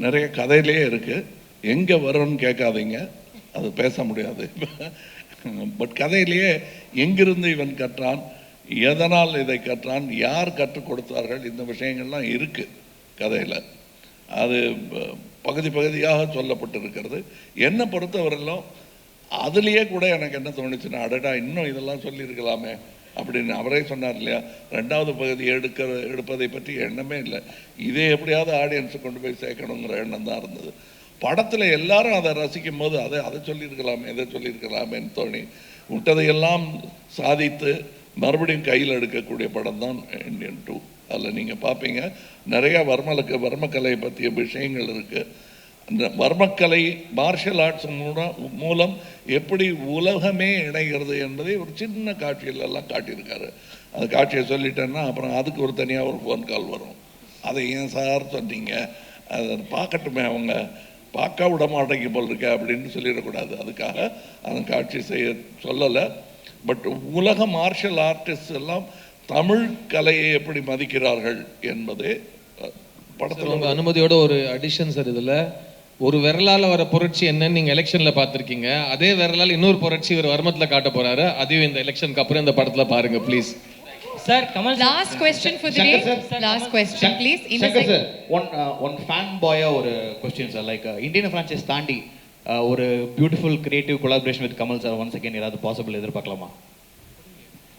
நிறைய கதையிலேயே இருக்குது எங்கே வரும்னு கேட்காதீங்க. அது பேச முடியாது. பட் கதையிலேயே எங்கிருந்து இவன் கற்றான்? எதனால் இதை கற்றான்? யார் கற்றுக் கொடுத்தார்கள்? இந்த விஷயங்கள்லாம் இருக்குது கதையில். அது ப- பகுதி பகுதியாக சொல்லப்பட்டிருக்கிறது. என்னை பொறுத்தவரையிலும் அதுலேயே கூட எனக்கு என்ன தோணுச்சுன்னா அடடா இன்னும் இதெல்லாம் சொல்லியிருக்கலாமே. அப்படின்னு அவரே சொன்னார் இல்லையா? ரெண்டாவது பகுதி எடுக்கிற எடுப்பதை பற்றி எண்ணமே இல்லை. இதே எப்படியாவது ஆடியன்ஸை கொண்டு போய் சேர்க்கணுங்கிற எண்ணம் தான் இருந்தது. படத்தில் எல்லாரும் அதை ரசிக்கும் போது அதை அதை சொல்லியிருக்கலாமே எதை சொல்லியிருக்கலாமேன்னு தோணி விட்டதையெல்லாம் சாதித்து மறுபடியும் கையில் எடுக்கக்கூடிய படம் தான் இந்தியன் டூ அதில் நீங்கள் பார்ப்பீங்க நிறையா வர்மலுக்கு வர்மக்கலை பற்றிய விஷயங்கள் இருக்குது அந்த வர்மக்கலை மார்ஷல் ஆர்ட்ஸ் மூலம் மூலம் எப்படி உலகமே இணைகிறது என்பதை ஒரு சின்ன காட்சியில எல்லாம் காட்டியிருக்காரு. அந்த காட்சியை சொல்லிட்டேன்னா அப்புறம் அதுக்கு ஒரு தனியாக ஒரு ஃபோன் கால் வரும். அதை ஏன் சார் சொன்னீங்க? அதை பார்க்கட்டுமே அவங்க. பார்க்க விட மாட்டேங்க போல் இருக்க அப்படின்னு சொல்லிடக்கூடாது. அதுக்காக அந்த காட்சி செய்ய சொல்லலை. பட் உலக மார்ஷல் ஆர்டிஸ்ட் எல்லாம் தமிழ் கலையை எப்படி மதிக்கிறார்கள் என்பதே படத்துல உங்க அனுமதியோட ஒரு அடிஷன் சார் இதுல. ஒரு விரலால வர புரட்சி என்னன்னு நீங்க எலெக்ஷன்ல பார்த்திருக்கீங்க. அதே விரலால இன்னொரு புரட்சி இவர் வர்மத்துல காட்ட போறாரு. அதையும் இந்த எலெக்ஷனுக்கு அப்புறம் இந்த படத்துல பாருங்க please sir Kamal Shankar day. sir. Last question, please. In a Shankar sir one one fan பாயா ஒரு question sir like Indian franchise தாண்டி uh, ஒரு beautiful creative collaboration with Kamal sir one second ஏதாவது பாசிபிள் எதிர்பார்க்கலாமா?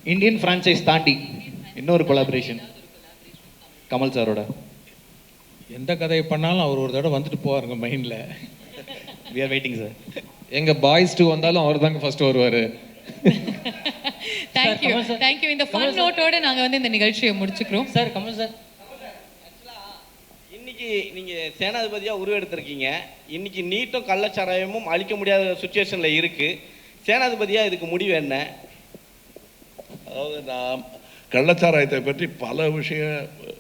Indian franchise தாண்டி இன்னொரு collaboration Kamal சாரோட எந்த கதையை பண்ணாலும் அவர் ஒரு தடவை வந்துட்டு போவாருங்க மைண்டில் வி ஆர் வெயிட்டிங் சார் எங்க பாய்ஸ் டூ வந்தாலும் அவர் தாங்க ஃபர்ஸ்ட் வருவாரு. Thank you. இந்த fun note ஓட நாங்க வந்து இந்த நிகழ்ச்சியை முடிச்சுக்கிறோம். சார் கமல் சார் இன்னைக்கு நீங்க சேனாதிபதியா உருவெடுத்திருக்கீங்க. இன்னைக்கு நீட்டும் கள்ளச்சாராயமும் அழிக்க முடியாத சுச்சுவேஷன்ல இருக்கு. சேனாதிபதியா இதுக்கு முடிவு என்ன? அதாவது நான் கள்ளச்சாராயத்தை பற்றி பல விஷய அஹ்,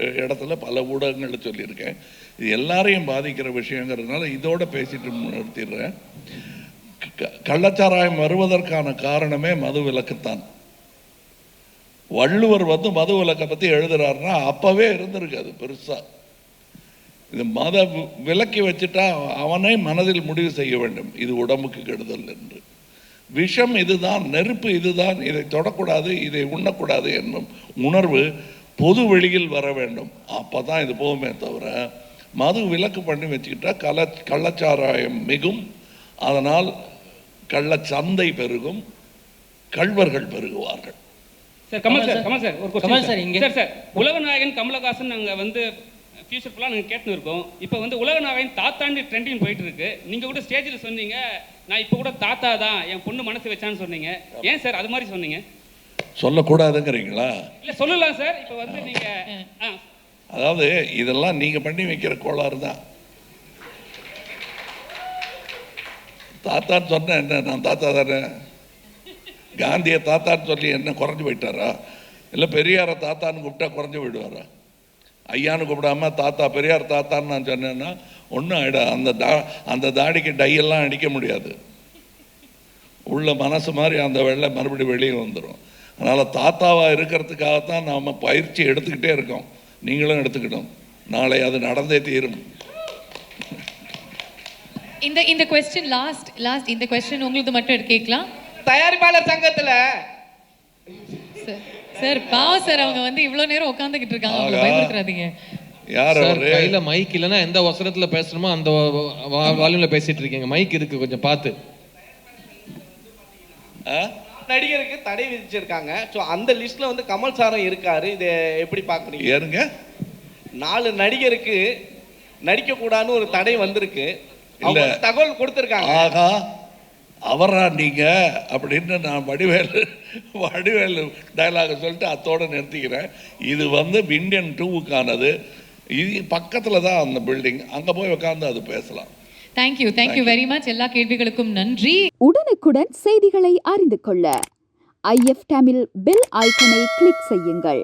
இடத்துல பல ஊடகங்களில் சொல்லியிருக்கேன். இது எல்லாரையும் பாதிக்கிற விஷயங்கிறதுனால இதோட பேசிட்டு நிறுத்திடுறேன். கள்ளச்சாராயம் வருவதற்கான காரணமே மது விலக்குத்தான். வள்ளுவர் வந்து மது விலக்கை பற்றி எழுதுறாருன்னா அப்பவே இருந்திருக்கு அது பெருசா. இது மத விலக்கி வச்சுட்டா அவனே மனதில் முடிவு செய்ய வேண்டும். இது உடம்புக்கு கெடுதல் என்று. விஷம் இதுதான் நெருப்பு இதுதான் இதை தொடக்கூடாது இதை உண்ணக்கூடாது என்னும் உணர்வு பொது வெளியில் வர வேண்டும். அப்போ தான் இது போகுமே தவிர மது விலக்கு பண்ணி வச்சுக்கிட்டா கள்ள கள்ளச்சாராயம் மிகும். அதனால் கள்ளச்சந்தை பெருகும் கள்வர்கள் பெருகுவார்கள். Sir Kamal sir. Kamal sir ஒரு கமல் கொஸ்டின் சார், இங்க. சார் சார் உலகநாயகன் கமலஹாசன் நாங்கள் வந்து ஃபியூச்சர் ஃபுல்லாக நாங்கள் கேட்டுன்னு இருக்கோம் இப்போ வந்து உலகநாயகன் தாத்தாண்டி ட்ரெண்டிங் போயிட்டு இருக்கு நீங்கள் கூட ஸ்டேஜில் சொன்னீங்க நான் இப்போ கூட தாத்தா தான் என் பொண்ணு மனசு வச்சான்னு சொன்னீங்க. ஏன் சார் அது மாதிரி சொன்னீங்க? சொல்லக்கூடாதுங்கிறீங்களா? இல்லை சொல்லலாம் சார். இப்போ வந்து நீங்கள் அதாவது இதெல்லாம் நீங்கள் பண்ணி வைக்கிற கோளாறு தான். தாத்தான்னு சொன்ன என்ன? நான் தாத்தா தானே? காந்தியை தாத்தான்னு சொல்லி என்ன குறைஞ்சு போயிட்டாரா? இல்லை பெரியாரை தாத்தான்னு கூப்பிட்டா குறைஞ்சு போயிடுவாரா? ஐயான்னு கூப்பிடாம தாத்தா பெரியார் தாத்தான்னு நான் சொன்னேன்னா ஒன்றும் ஆயிடா. அந்த தா அந்த தாடிக்கு டையெல்லாம் அடிக்க முடியாது. உள்ள மனசு மாதிரி அந்த வெள்ளை மறுபடியும் வெளியே வந்துடும் அதனால் தாத்தாவாக இருக்கிறதுக்காகத்தான் நாம் பயிற்சி எடுத்துக்கிட்டே இருக்கோம். நீங்களும் எடுத்துக்கிட்டோம். நாளை அது நடந்தே தீரும். இந்த இந்த கொஸ்டின் லாஸ்ட் லாஸ்ட் இந்த கொஸ்டின் உங்களுக்கு மட்டும் கேட்கலாம். தயாரிப்பாளர் சங்கத்துல. சார் பாவம் சார் அவங்க வந்து இவ்வளவு நேரம் உட்காந்துக்கிட்டு இருக்காங்க. அவங்களை ஆகா. பயமுறுத்துறாதீங்க. யார் அவரு? கையில மைக் இல்லைன்னா எந்த வசனத்துல பேசணுமோ அந்த வால்யூம்ல பேசிட்டு இருக்கீங்க. மைக் இருக்கு கொஞ்சம் பார்த்து. ஆ? நடிகருக்கு தடை விதிச்சிருக்காங்க. ஸோ அந்த லிஸ்ட்ல வந்து கமல் சாரும் இருக்காரு. இதை எப்படி பாக்குறீங்க ஏறுங்க நாலு நடிகருக்கு நடிக்க கூடாதுன்னு ஒரு தடை வந்திருக்கு. அவங்க இல்ல. வந்து தகவல் கொடுத்திருக்காங்க. ஆகா அவரா நீங்க? அப்படின்னு நான் வடிவேலு வடிவேலு டயலாக சொல்லிட்டு அத்தோட நிறுத்திக்கிறேன். இது வந்து இந்தியன் டூவுக்கானது. இது பக்கத்தில் தான் அந்த பில்டிங் அங்கே போய் உட்காந்து அது பேசலாம். தேங்க்யூ தேங்க்யூ வெரி மச் எல்லா கேள்விகளுக்கும் நன்றி. உடனுக்குடன் செய்திகளை அறிந்து கொள்ள ஐஎஃப் தமிழ் பெல் ஐக்கனை கிளிக் செய்யுங்கள்.